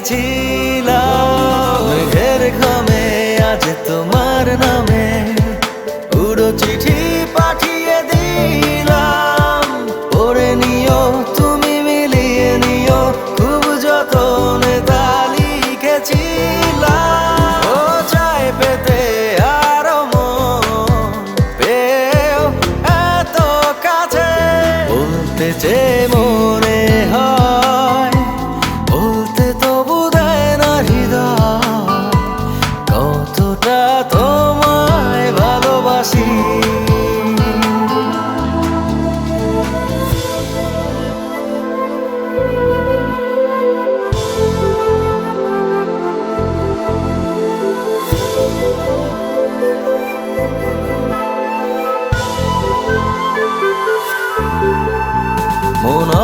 লিখেছিলাম মেঘের খামে আজ তোমার নামে উড়ো চিঠি পাঠিয়ে দিলাম। পড়ে নিও, তুমি মিলিয়ে নিও, খুব যতনে তা লিখেছিলাম। ও চাই পেতে আরও মন পেও এত কাছে। বলতে যে মন